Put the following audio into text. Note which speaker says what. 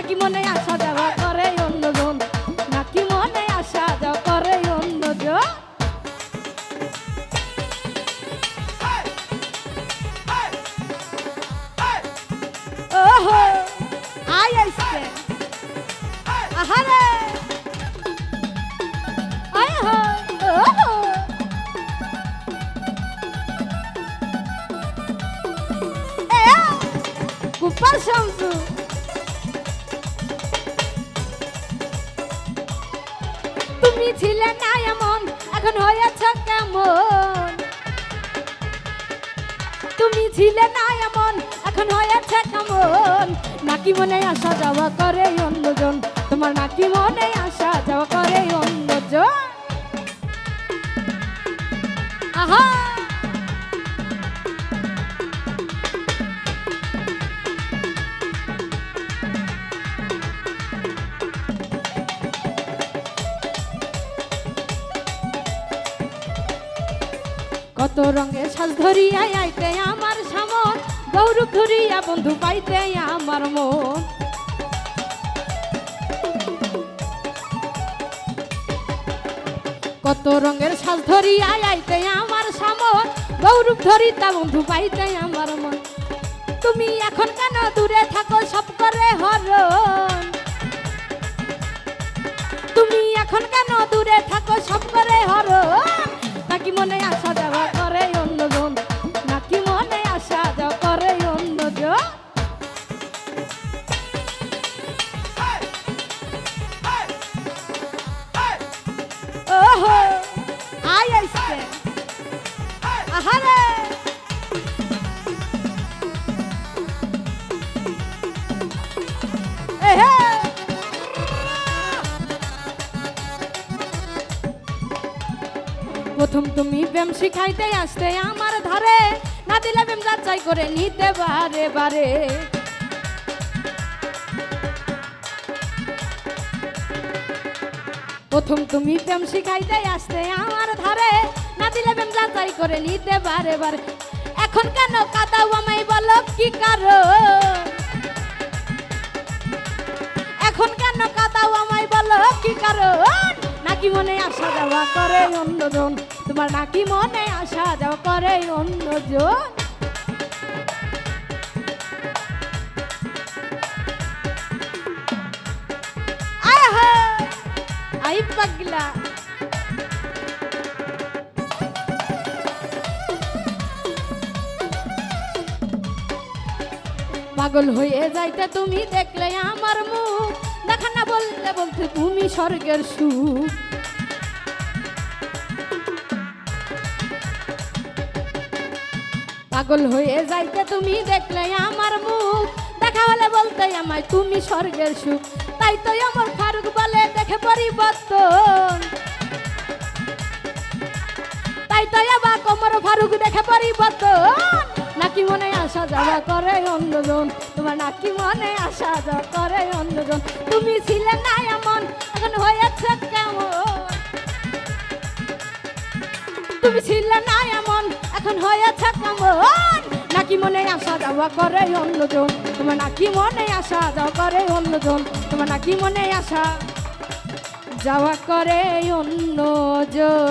Speaker 1: নাকি মনে আসা যাওয়া করে অন্যজন? নাকি মনে আসা যাওয়া করে অন্যজন? ওহো আই আইসছে আহারে। আয় হো ওহো। এ তুমি ছিলে না এমন, এখন হয়েছ কেমন? তুমি ছিলে না এমন, এখন হয়েছে কেমন? নাকি মনে আসা যাওয়া করে অন্যজন? তোমার নাকি মনে আসা যাওয়া করে অন্যজন? আহা! কত রঙের সাজ ধরিয়া আইতে আমার সামন গৌরব ধরিয়া বন্ধু পাইতে আমার মন। কত রঙের সাজ ধরিয়া আইতে আমার সামন, গৌরব ধরিতা বন্ধু পাইতে আমার মন। তুমি এখন কেন দূরে প্রথম তুমি প্রেম শিখাইতে আসতে আমার ধারে। না দিলে প্রেম যাচাই করে নিতে বারে বারে। প্রথম তুমি প্রেম শিখাইতে আসতে আমার ধারে। না দিলে প্রেম যাচাই করে নিতে বারে বারে। এখন কেন কাদাও আমায় বলো কি কারণ? এখন কেন কাদাও আমায় বলো কি কারণ? নাকি মনে আসা যাওয়া করে অন্যজন? তোমার নাকি মনে আসা যাওয়া করে অন্যজন? আই পাগলা। হয়ে যাইতে তুমি দেখলে আমার মুখ। দেখা না বলতে বলতে তুমি স্বর্গের সুখ। পাগল হয়ে যাইতে তুমি দেখলে আমার মুখ। দেখা হলে বলতে আমায় তুমি স্বর্গের সুখ। তাই তো আমার ফারুক বলে দেখে পরিবর্তন। তাই তো আবার কমর ফারুক দেখে পরিবর্তন। নাকি মনে আসা যাওয়া করে অন্যজন? তোমার নাকি মনে আসা যাওয়া করে অন্যজন? তুমি ছিলে না এমন, এখন হয়েছে কেমন? তুমি ছিলে না এমন, এখন হয়েছে কেমন? মনে যাওয়া করে অন্যজন। তোমার নাকি মনে আসা যাওয়া করে অন্যজন। তোমার নাকি মনে আসা যাওয়া করে অন্যজন।